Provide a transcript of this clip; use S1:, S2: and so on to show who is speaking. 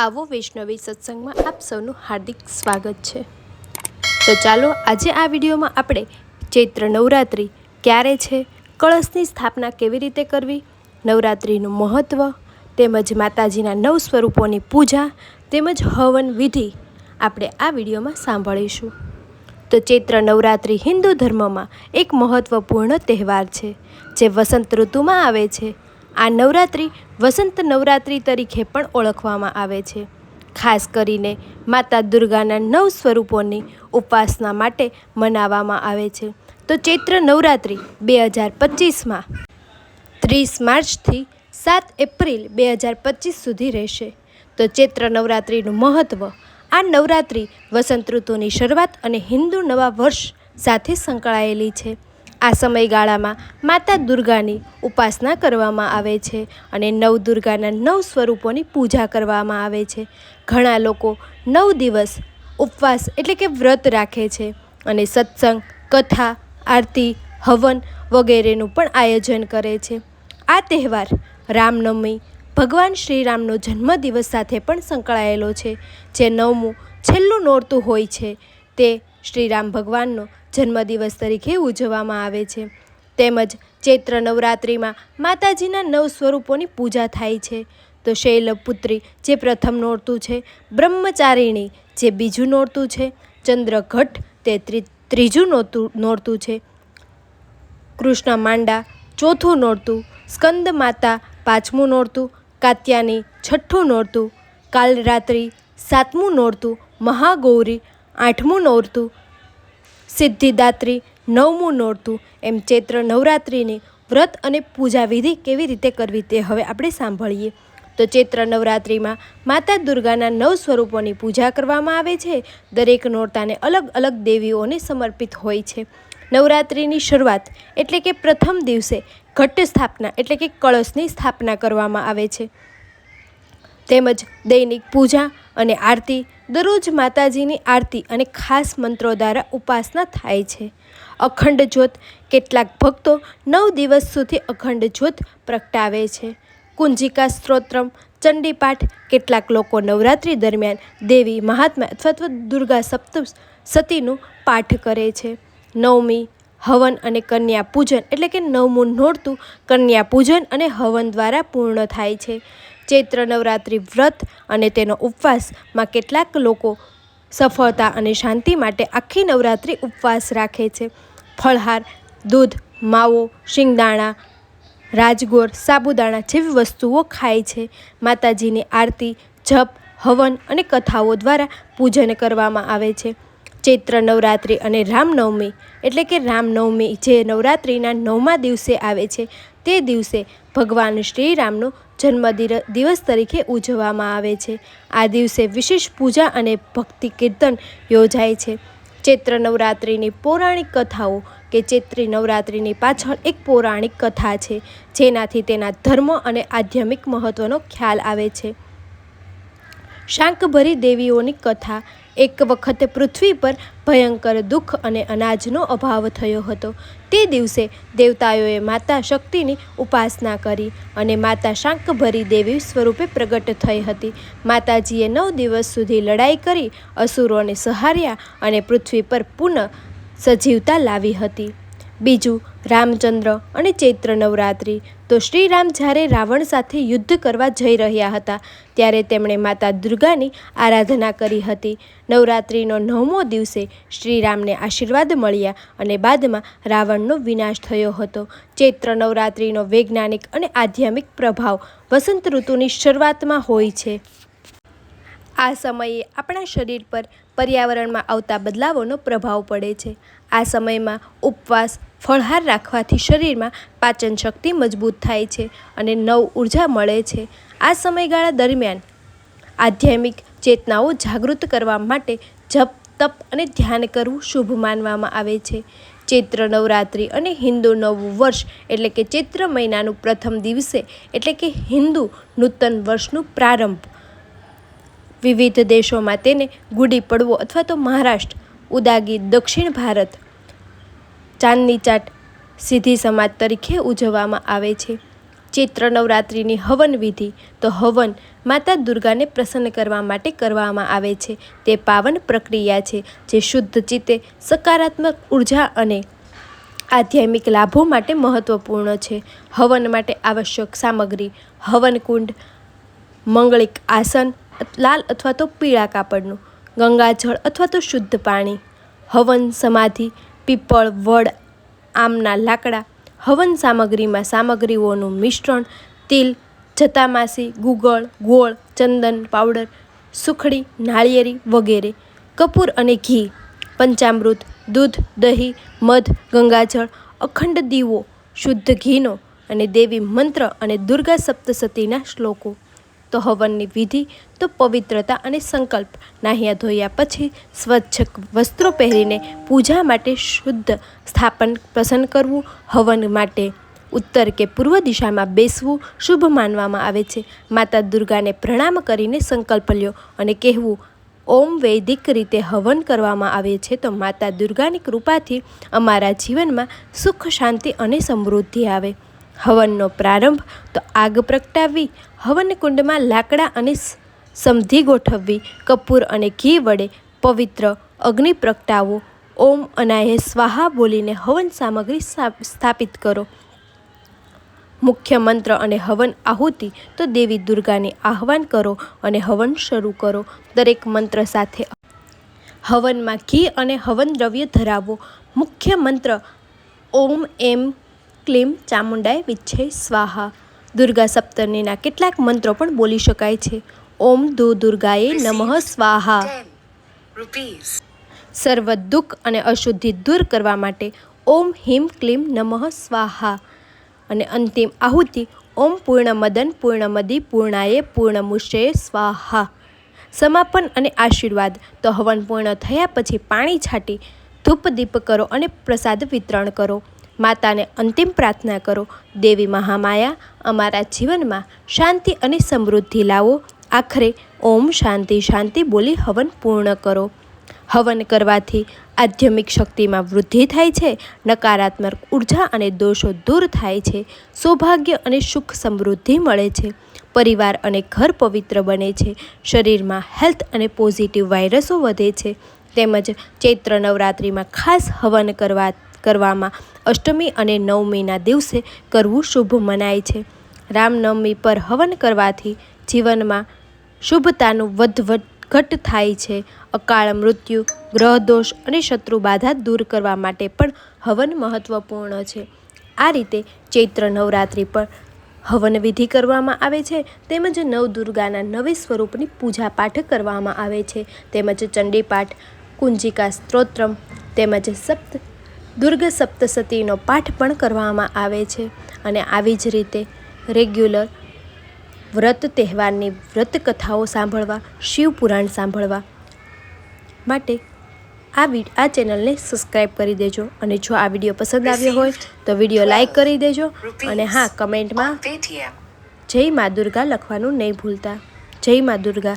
S1: આવો વૈષ્ણવી સત્સંગમાં આપ સૌનું હાર્દિક સ્વાગત છે. તો ચાલો આજે આ વિડીયોમાં આપણે ચૈત્ર નવરાત્રિ ક્યારે છે, કળશની સ્થાપના કેવી રીતે કરવી, નવરાત્રિનું મહત્ત્વ તેમજ માતાજીના નવ સ્વરૂપોની પૂજા, તેમજ હવન વિધિ આપણે આ વિડીયોમાં સાંભળીશું. તો ચૈત્ર નવરાત્રિ હિન્દુ ધર્મમાં એક મહત્ત્વપૂર્ણ તહેવાર છે, જે વસંત ઋતુમાં આવે છે. આ નવરાત્રિ વસંત નવરાત્રિ તરીકે પણ ઓળખવામાં આવે છે. ખાસ કરીને માતા દુર્ગાના નવ સ્વરૂપોની ઉપાસના માટે મનાવવામાં આવે છે. તો ચૈત્ર નવરાત્રિ બે હજાર પચીસમાં ત્રીસ માર્ચથી સાત એપ્રિલ બે હજાર પચીસ સુધી રહેશે. તો ચૈત્ર નવરાત્રિનું મહત્ત્વ આ નવરાત્રિ વસંત ઋતુની શરૂઆત અને હિન્દુ નવા વર્ષ સાથે સંકળાયેલી છે. આ સમયગાળામાં માતા દુર્ગાની ઉપાસના કરવામાં આવે છે અને નવ દુર્ગાના નવ સ્વરૂપોની પૂજા કરવામાં આવે છે. ઘણા લોકો નવ દિવસ ઉપવાસ એટલે કે વ્રત રાખે છે અને સત્સંગ, કથા, આરતી, હવન વગેરેનું પણ આયોજન કરે છે. આ તહેવાર રામનવમી ભગવાન શ્રીરામનો જન્મદિવસ સાથે પણ સંકળાયેલો છે. જે નવમું છેલ્લું નોરતું હોય છે તે શ્રીરામ ભગવાનનો જન્મદિવસ તરીકે ઉજવવામાં આવે છે. તેમજ ચૈત્ર નવરાત્રિમાં માતાજીના નવ સ્વરૂપોની પૂજા થાય છે. તો શૈલપુત્રી જે પ્રથમ નોરતું છે, બ્રહ્મચારિણી જે બીજું નોરતું છે, ચંદ્રઘટ તે ત્રીજું નોરતું નોરતું છે. કૃષ્ણ માંડા ચોથું નોરતું, સ્કંદ માતા પાંચમું નોરતું કાત્યાની છઠ્ઠું નોરતું, કાલરાત્રિ સાતમું નોરતું, મહાગૌરી આઠમું નોરતું. સિદ્ધિદાત્રી નવમું નોરતું. એમ ચૈત્ર નવરાત્રિની વ્રત અને પૂજા વિધિ કેવી રીતે કરવી તે હવે આપણે સાંભળીએ. તો ચૈત્ર નવરાત્રિમાં માતા દુર્ગાના નવ સ્વરૂપોની પૂજા કરવામાં આવે છે. દરેક નોરતાને અલગ અલગ દેવીઓને સમર્પિત હોય છે. નવરાત્રિની શરૂઆત એટલે કે પ્રથમ દિવસે ઘટ સ્થાપના એટલે કે કળશની સ્થાપના કરવામાં આવે છે. તેમજ દૈનિક પૂજા અને આરતી દરરોજ માતાજીની આરતી અને ખાસ મંત્રો દ્વારા ઉપાસના થાય છે. અખંડ જ્યોત કેટલાક ભક્તો નવ દિવસ સુધી અખંડ જ્યોત પ્રગટાવે છે. કુંજિકા સ્ત્રોત્રમ, ચંડીપાઠ કેટલાક લોકો નવરાત્રિ દરમિયાન દેવી મહાત્મા અથવા તો દુર્ગા સપ્ત સતીનું પાઠ કરે છે. નવમી, હવન અને કન્યા પૂજન એટલે કે નવમું નોરતું કન્યા પૂજન અને હવન દ્વારા પૂર્ણ થાય છે. ચૈત્ર નવરાત્રિ વ્રત અને તેનો ઉપવાસમાં કેટલાક લોકો સફળતા અને શાંતિ માટે આખી નવરાત્રિ ઉપવાસ રાખે છે. ફળહાર, દૂધ, માવો, શિંગદાણા, રાજગોર, સાબુદાણા જેવી વસ્તુઓ ખાય છે. માતાજીની આરતી, જપ, હવન અને કથાઓ દ્વારા પૂજન કરવામાં આવે છે. ચૈત્ર નવરાત્રિ અને રામનવમી, એટલે કે રામનવમી જે નવરાત્રિના નવમા દિવસે આવે છે, તે દિવસે ભગવાન શ્રીરામનો જન્મ દિવસ તરીકે ઉજવવામાં આવે છે. આ દિવસે વિશેષ પૂજા અને ભક્તિ કીર્તન યોજાય છે. ચૈત્ર નવરાત્રિની પૌરાણિક કથાઓ કે ચૈત્રી નવરાત્રિની પાછળ એક પૌરાણિક કથા છે, જેનાથી તેના ધર્મ અને આધ્યાત્મિક મહત્ત્વનો ખ્યાલ આવે છે. શાંકભરી દેવીઓની કથા એક વખતે પૃથ્વી પર ભયંકર દુઃખ અને અનાજનો અભાવ થયો હતો. તે દિવસે દેવતાઓએ માતા શક્તિની ઉપાસના કરી અને માતા શાંકભરી દેવી સ્વરૂપે પ્રગટ થઈ હતી. માતાજીએ નવ દિવસ સુધી લડાઈ કરી, અસુરોને સહાર્યા અને પૃથ્વી પર પુનઃ સજીવતા લાવી હતી. બીજું રામચંદ્ર અને ચૈત્ર નવરાત્રિ. તો શ્રીરામ જ્યારે રાવણ સાથે યુદ્ધ કરવા જઈ રહ્યા હતા, ત્યારે તેમણે માતા દુર્ગાની આરાધના કરી હતી. નવરાત્રિનો નવમો દિવસે શ્રીરામને આશીર્વાદ મળ્યા અને બાદમાં રાવણનો વિનાશ થયો હતો. ચૈત્ર નવરાત્રિનો વૈજ્ઞાનિક અને આધ્યાત્મિક પ્રભાવ વસંત ઋતુની શરૂઆતમાં હોય છે. આ સમયે આપણા શરીર પર પર્યાવરણમાં આવતા બદલાવોનો પ્રભાવ પડે છે. આ સમયમાં ઉપવાસ ફળહાર રાખવાથી શરીરમાં પાચન શક્તિ મજબૂત થાય છે અને નવ ઊર્જા મળે છે. આ સમયગાળા દરમિયાન આધ્યાત્મિક ચેતનાઓ જાગૃત કરવા માટે જપ, તપ અને ધ્યાન કરવું શુભ માનવામાં આવે છે. ચૈત્ર નવરાત્રિ અને હિન્દુ નવું વર્ષ એટલે કે ચૈત્ર મહિનાનું પ્રથમ દિવસે એટલે કે હિન્દુ નૂતન વર્ષનું પ્રારંભ. વિવિધ દેશોમાં તેને ગુડી પડવો અથવા તો મહારાષ્ટ્ર, ઉદાગી દક્ષિણ ભારત ચાંદની ચાટ સીધી સમાજ તરીકે ઉજવવામાં આવે છે. ચૈત્ર નવરાત્રિની હવન વિધિ તો હવન માતા દુર્ગાને પ્રસન્ન કરવા માટે કરવામાં આવે છે. તે પાવન પ્રક્રિયા છે જે શુદ્ધ ચિત્તે સકારાત્મક ઊર્જા અને આધ્યાત્મિક લાભો માટે મહત્વપૂર્ણ છે. હવન માટે આવશ્યક સામગ્રી હવન કુંડ મંગળિક આસન, લાલ અથવા તો પીળા કાપડનું, ગંગાજળ અથવા તો શુદ્ધ પાણી, હવન સમાધિ પીપળ, વડ, આમના લાકડા, હવન સામગ્રીમાં સામગ્રીઓનું મિશ્રણ, તિલ, જતામાસી, ગુગળ, ગોળ, ચંદન પાવડર, સુખડી, નાળિયેરી વગેરે, કપૂર અને ઘી, પંચામૃત, દૂધ, દહીં, મધ, ગંગાજળ, અખંડ દીવો, શુદ્ધ ઘીનો અને દેવી મંત્ર અને દુર્ગા સપ્તસતીના શ્લોકો. તો હવનની વિધિ, તો પવિત્રતા અને સંકલ્પ. નાહ્યા ધોયા પછી સ્વચ્છ વસ્ત્રો પહેરીને પૂજા માટે શુદ્ધ સ્થાપન પ્રસન્ન કરવું, હવન માટે ઉત્તર કે પૂર્વ દિશામાં બેસવું શુભ માનવામાં આવે છે. માતા દુર્ગાને પ્રણામ કરીને સંકલ્પ લ્યો અને કહેવું, ઓમ વૈદિક રીતે હવન કરવામાં આવે છે, તો માતા દુર્ગાની કૃપાથી અમારા જીવનમાં સુખ, શાંતિ અને સમૃદ્ધિ આવે. હવનનો પ્રારંભ તો આગ પ્રગટાવવી, હવન કુંડમાં લાકડા અને સમધી ગોઠવવી, કપૂર અને ઘી વડે પવિત્ર અગ્નિ પ્રગટાવો. ઓમ અનાયે સ્વાહા બોલીને હવન સામગ્રી સ્થા- સ્થાપિત કરો. મુખ્ય મંત્ર અને હવન આહુતિ તો દેવી દુર્ગાને આહવાન કરો અને હવન શરૂ કરો. દરેક મંત્ર સાથે હવનમાં ઘી અને હવન દ્રવ્ય ધરાવો. મુખ્ય મંત્ર ઓમ એમ ક્લીમ ચામુંડાય વિચ્છે સ્વાહા. દુર્ગા સપ્તમીના કેટલાક મંત્રો પણ બોલી શકાય છે. ઓમ દુ દુર્ગાએ નમઃ સ્વાહા. સર્વ દુઃખ અને અશુદ્ધિ દૂર કરવા માટે ઓમ હિમ ક્લીમ નમઃ સ્વાહા. અને અંતિમ આહુતિ ઓમ પૂર્ણમદન પૂર્ણમદી પૂર્ણાએ પૂર્ણમુષે સ્વાહા. સમાપન અને આશીર્વાદ. તો હવન પૂર્ણ થયા પછી પાણી છાંટી ધૂપ દીપ કરો અને પ્રસાદ વિતરણ કરો. માતાને અંતિમ પ્રાર્થના કરો. દેવી મહામાયા, અમારા જીવનમાં શાંતિ અને સમૃદ્ધિ લાવો. આખરે ઓમ શાંતિ શાંતિ બોલી હવન પૂર્ણ કરો. હવન કરવાથી આધ્યમિક શક્તિમાં વૃદ્ધિ થાય છે, નકારાત્મક ઊર્જા અને દોષો દૂર થાય છે, સૌભાગ્ય અને સુખ સમૃદ્ધિ મળે છે. પરિવાર અને ઘર પવિત્ર બને છે, શરીરમાં હેલ્થ અને પોઝિટિવ વાયરસો વધે છે. તેમજ ચૈત્ર નવરાત્રિમાં ખાસ હવન કરવા કરવામાં અષ્ટમી અને નવમીના દિવસે કરવું શુભ મનાય છે. રામનવમી પર હવન કરવાથી જીવનમાં શુભતાનું વધ ઘટ થાય છે. અકાળ મૃત્યુ ગ્રહ દોષ અને શત્રુ બાધા દૂર કરવા માટે પણ હવન મહત્વપૂર્ણ છે. આ રીતે ચૈત્ર નવરાત્રિ પર હવન વિધિ કરવામાં આવે છે. તેમજ નવદુર્ગાના નવી સ્વરૂપની પૂજા પાઠ કરવામાં આવે છે. તેમજ ચંડીપાઠ, કુંજિકા સ્ત્રોત્રમ તેમજ સપ્ત દુર્ગ સપ્તસતીનો પાઠ પણ કરવામાં આવે છે અને આવી જ રીતે રેગ્યુલર વ્રત તહેવારની વ્રત કથાઓ સાંભળવા શિવ પુરાણ સાંભળવા માટે આ વિ આ ચેનલને સબસ્ક્રાઈબ કરી દેજો અને જો આ વીડિયો પસંદ આવ્યો હોય તો વીડિયો લાઈક કરી દેજો અને હા કમેન્ટમાં જય મા દુર્ગા લખવાનું નહીં ભૂલતા. જય મા દુર્ગા.